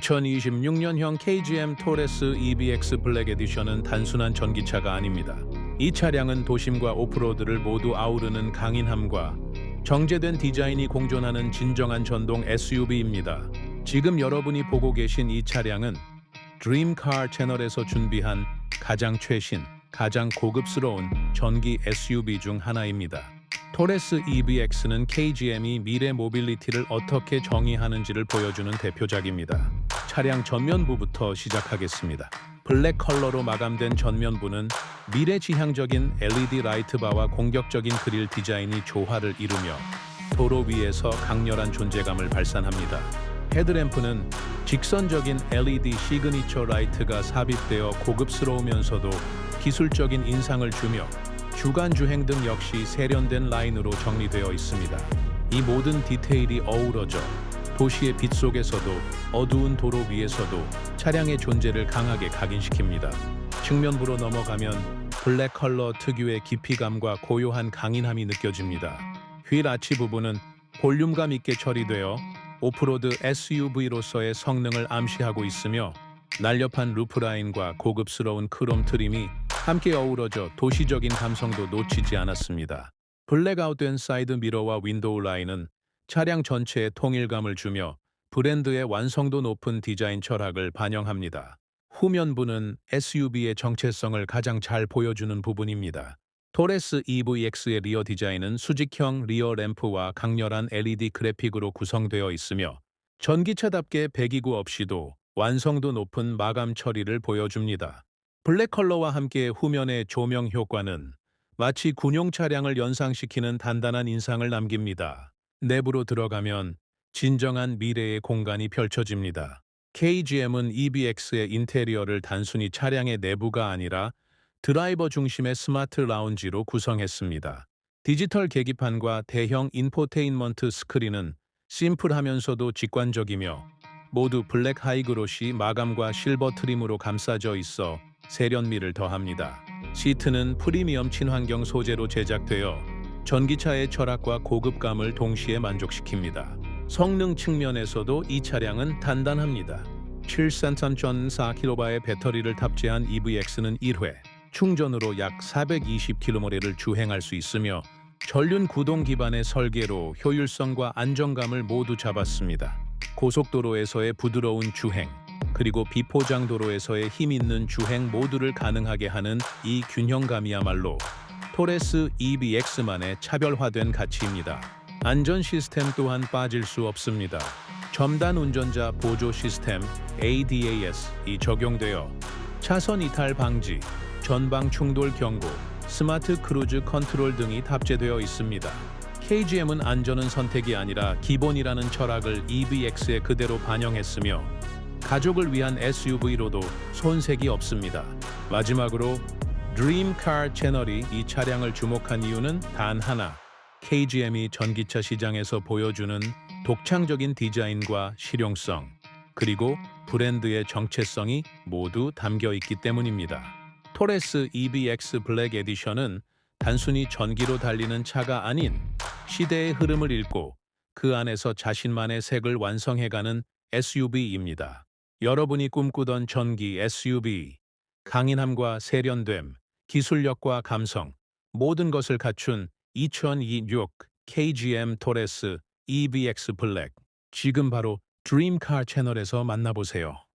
2026년형 KGM 토레스 EBX 블랙 에디션은 단순한 전기차가 아닙니다. 이 차량은 도심과 오프로드를 모두 아우르는 강인함과 정제된 디자인이 공존하는 진정한 전동 SUV입니다. 지금 여러분이 보고 계신 이 차량은 드림카 채널에서 준비한 가장 최신, 가장 고급스러운 전기 SUV 중 하나입니다. 토레스 EVX는 KGM이 미래 모빌리티를 어떻게 정의하는지를 보여주는 대표작입니다. 차량 전면부부터 시작하겠습니다. 블랙 컬러로 마감된 전면부는 미래지향적인 LED 라이트바와 공격적인 그릴 디자인이 조화를 이루며 도로 위에서 강렬한 존재감을 발산합니다. 헤드램프는 직선적인 LED 시그니처 라이트가 삽입되어 고급스러우면서도 기술적인 인상을 주며 주간 주행 등 역시 세련된 라인으로 정리되어 있습니다. 이 모든 디테일이 어우러져 도시의 빛 속에서도 어두운 도로 위에서도 차량의 존재를 강하게 각인시킵니다. 측면부로 넘어가면 블랙 컬러 특유의 깊이감과 고요한 강인함이 느껴집니다. 휠 아치 부분은 볼륨감 있게 처리되어 오프로드 SUV로서의 성능을 암시하고 있으며 날렵한 루프라인과 고급스러운 크롬 트림이 함께 어우러져 도시적인 감성도 놓치지 않았습니다. 블랙아웃된 사이드 미러와 윈도우 라인은 차량 전체에 통일감을 주며 브랜드의 완성도 높은 디자인 철학을 반영합니다. 후면부는 SUV의 정체성을 가장 잘 보여주는 부분입니다. 토레스 EVX의 리어 디자인은 수직형 리어 램프와 강렬한 LED 그래픽으로 구성되어 있으며 전기차답게 배기구 없이도 완성도 높은 마감 처리를 보여줍니다. 블랙 컬러와 함께 후면의 조명 효과는 마치 군용 차량을 연상시키는 단단한 인상을 남깁니다. 내부로 들어가면 진정한 미래의 공간이 펼쳐집니다. KGM은 EBX의 인테리어를 단순히 차량의 내부가 아니라 드라이버 중심의 스마트 라운지로 구성했습니다. 디지털 계기판과 대형 인포테인먼트 스크린은 심플하면서도 직관적이며 모두 블랙 하이그로시 마감과 실버 트림으로 감싸져 있어 세련미를 더합니다. 시트는 프리미엄 친환경 소재로 제작되어 전기차의 철학과 고급감을 동시에 만족시킵니다. 성능 측면에서도 이 차량은 단단합니다. 7.3.4kW의 배터리를 탑재한 EVX는 1회 충전으로 약 420km를 주행할 수 있으며 전륜 구동 기반의 설계로 효율성과 안정감을 모두 잡았습니다. 고속도로에서의 부드러운 주행, 그리고 비포장 도로에서의 힘 있는 주행 모두를 가능하게 하는 이 균형감이야말로 토레스 EBX만의 차별화된 가치입니다. 안전 시스템 또한 빠질 수 없습니다. 첨단 운전자 보조 시스템 ADAS이 적용되어 차선 이탈 방지, 전방 충돌 경고, 스마트 크루즈 컨트롤 등이 탑재되어 있습니다. KGM은 안전은 선택이 아니라 기본이라는 철학을 EVX에 그대로 반영했으며 가족을 위한 SUV로도 손색이 없습니다. 마지막으로 드림카 채널이 이 차량을 주목한 이유는 단 하나. KGM이 전기차 시장에서 보여주는 독창적인 디자인과 실용성, 그리고 브랜드의 정체성이 모두 담겨 있기 때문입니다. 토레스 EBX 블랙 에디션은 단순히 전기로 달리는 차가 아닌 시대의 흐름을 읽고 그 안에서 자신만의 색을 완성해가는 SUV입니다. 여러분이 꿈꾸던 전기 SUV, 강인함과 세련됨, 기술력과 감성, 모든 것을 갖춘 2026 KGM 토레스 EBX 블랙. 지금 바로 드림카 채널에서 만나보세요.